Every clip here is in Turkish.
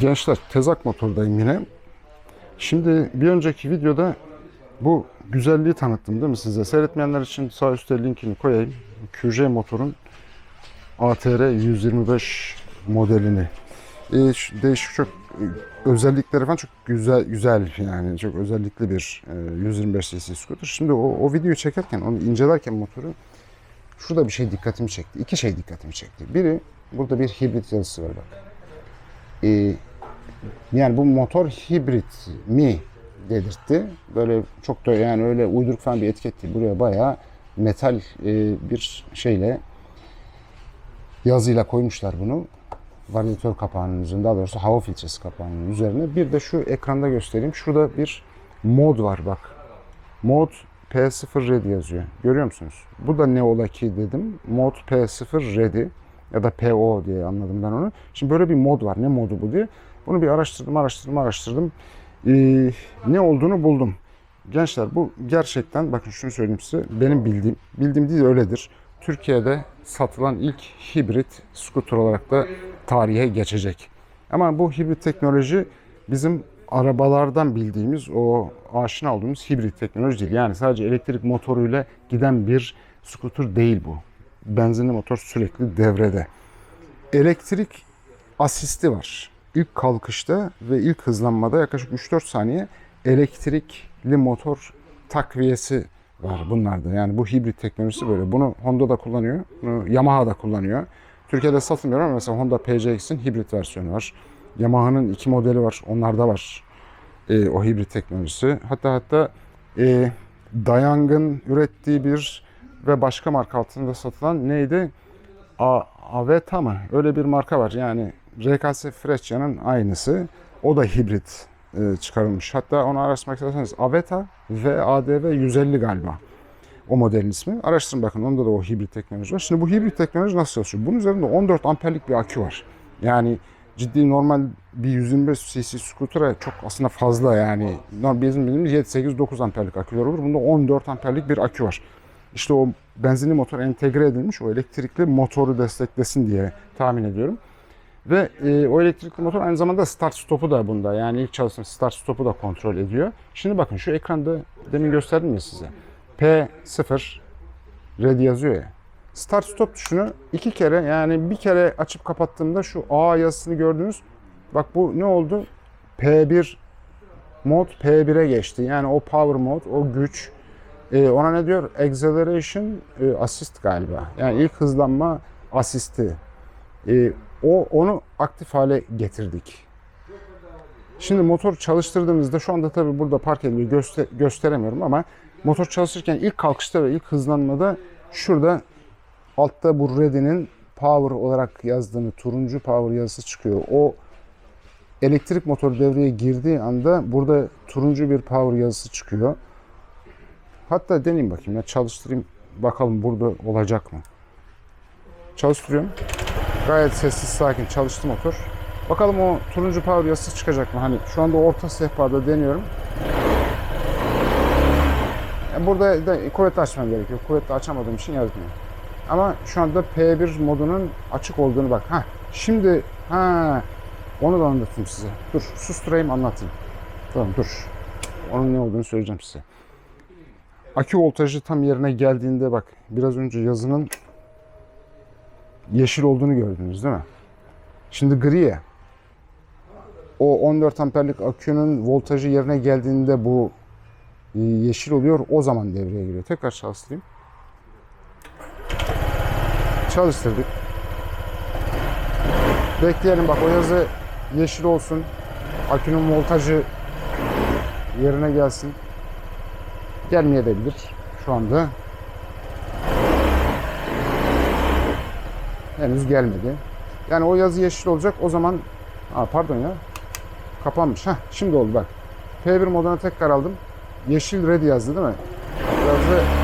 Gençler tezak motordayım yine. Şimdi bir önceki videoda bu güzelliği tanıttım değil mi size? Seyretmeyenler için sağ üstte linkini koyayım. QJ motorun ATR 125 modelini. Ee, değişik çok e, özellikleri falan çok güzel güzel yani çok özellikli bir e, 125 cc scooter. Şimdi o, o videoyu çekerken onu incelerken motoru şurada bir şey dikkatimi çekti. İki şey dikkatimi çekti. Biri burada bir hibrit yazısı var bak. Ee, yani bu motor hibrit mi dedirtti. Böyle çok da yani öyle uyduruk falan bir etiket. Buraya bayağı metal e, bir şeyle yazıyla koymuşlar bunu. Varyatör kapağının üzerinde, daha doğrusu hava filtresi kapağının üzerine. Bir de şu ekranda göstereyim. Şurada bir mod var bak. Mod P0 ready yazıyor. Görüyor musunuz? Bu da ne ola ki dedim. Mod P0 ready ya da PO diye anladım ben onu. Şimdi böyle bir mod var. Ne modu bu diye. Bunu bir araştırdım, araştırdım, araştırdım. Ee, ne olduğunu buldum. Gençler bu gerçekten bakın şunu söyleyeyim size. Benim bildiğim, bildiğim değil öyledir. Türkiye'de satılan ilk hibrit scooter olarak da tarihe geçecek. Ama bu hibrit teknoloji bizim arabalardan bildiğimiz o aşina olduğumuz hibrit teknoloji değil. Yani sadece elektrik motoruyla giden bir scooter değil bu. Benzinli motor sürekli devrede. Elektrik asisti var. İlk kalkışta ve ilk hızlanmada yaklaşık 3-4 saniye elektrikli motor takviyesi var bunlarda. Yani bu hibrit teknolojisi böyle. Bunu Honda da kullanıyor. Bunu Yamaha da kullanıyor. Türkiye'de satılmıyor ama mesela Honda PCX'in hibrit versiyonu var. Yamaha'nın iki modeli var. Onlarda var e, o hibrit teknolojisi. Hatta hatta e, Dayang'ın ürettiği bir ve başka marka altında satılan neydi? A, Aveta mı? Öyle bir marka var. Yani RKS Fresha'nın aynısı. O da hibrit e, çıkarılmış. Hatta onu araştırmak isterseniz Aveta ve ADV 150 galiba. O modelin ismi. Araştırın bakın onda da o hibrit teknoloji var. Şimdi bu hibrit teknoloji nasıl çalışıyor? Bunun üzerinde 14 amperlik bir akü var. Yani ciddi normal bir 125 cc scooter'a çok aslında fazla yani. Normal bizim bildiğimiz 7, 8, 9 amperlik aküler olur. Bunda 14 amperlik bir akü var. İşte o benzinli motor entegre edilmiş o elektrikli motoru desteklesin diye tahmin ediyorum. Ve e, o elektrikli motor aynı zamanda start stopu da bunda. Yani ilk çalıştığım start stopu da kontrol ediyor. Şimdi bakın şu ekranda demin gösterdim ya size. P0 ready yazıyor ya. Start stop tuşunu iki kere yani bir kere açıp kapattığımda şu A yazısını gördünüz. Bak bu ne oldu? P1 mod P1'e geçti. Yani o power mod, o güç. E, ona ne diyor? Acceleration e, assist galiba. Yani ilk hızlanma asisti. E, o onu aktif hale getirdik. Şimdi motor çalıştırdığımızda şu anda tabii burada park ediliyor göster gösteremiyorum ama motor çalışırken ilk kalkışta ve ilk hızlanmada şurada altta bu ready'nin power olarak yazdığını turuncu power yazısı çıkıyor. O elektrik motoru devreye girdiği anda burada turuncu bir power yazısı çıkıyor. Hatta deneyeyim bakayım ya çalıştırayım bakalım burada olacak mı? Çalıştırıyorum. Gayet sessiz sakin çalıştı motor. Bakalım o turuncu power yazısı çıkacak mı? Hani şu anda orta sehpada deniyorum. Burada da kuvvetli açmam gerekiyor. Kuvvetli açamadığım için yazmıyor. Ama şu anda P1 modunun açık olduğunu bak. Ha, şimdi ha onu da anlatayım size. Dur susturayım anlatayım. Tamam dur. Onun ne olduğunu söyleyeceğim size. Akü voltajı tam yerine geldiğinde bak biraz önce yazının yeşil olduğunu gördünüz değil mi? Şimdi gri ya. O 14 amperlik akünün voltajı yerine geldiğinde bu e, yeşil oluyor. O zaman devreye giriyor. Tekrar çalıştırayım. Çalıştırdık. Bekleyelim bak o yazı yeşil olsun. Akünün voltajı yerine gelsin. Gelmeyebilir şu anda. Henüz gelmedi. Yani o yazı yeşil olacak. O zaman Aa, pardon ya. Kapanmış. Heh, şimdi oldu bak. P1 moduna tekrar aldım. Yeşil ready yazdı değil mi? Yazı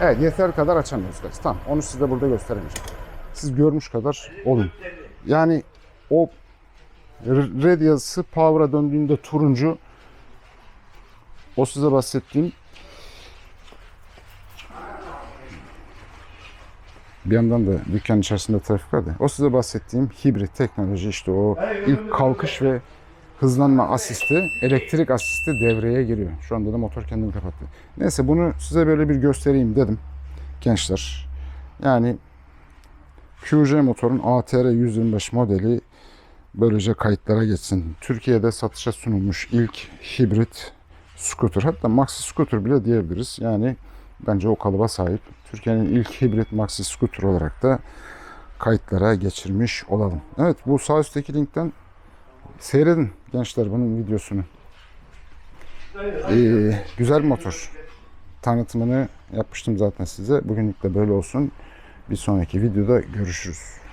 Evet yeter kadar açamıyoruz. guys. Tamam onu size burada gösteremeyeceğim. Siz görmüş kadar olun. Yani o red yazısı power'a döndüğünde turuncu o size bahsettiğim Bir yandan da dükkan içerisinde trafik var. O size bahsettiğim hibrit teknoloji işte o ilk kalkış ve hızlanma asisti, elektrik asisti devreye giriyor. Şu anda da motor kendini kapattı. Neyse bunu size böyle bir göstereyim dedim gençler. Yani QJ motorun ATR 125 modeli böylece kayıtlara geçsin. Türkiye'de satışa sunulmuş ilk hibrit scooter hatta maxi scooter bile diyebiliriz. Yani bence o kalıba sahip. Türkiye'nin ilk hibrit maxi scooter olarak da kayıtlara geçirmiş olalım. Evet bu sağ üstteki linkten seyredin gençler bunun videosunu. Ee, güzel motor. Tanıtımını yapmıştım zaten size. Bugünlük de böyle olsun. Bir sonraki videoda görüşürüz.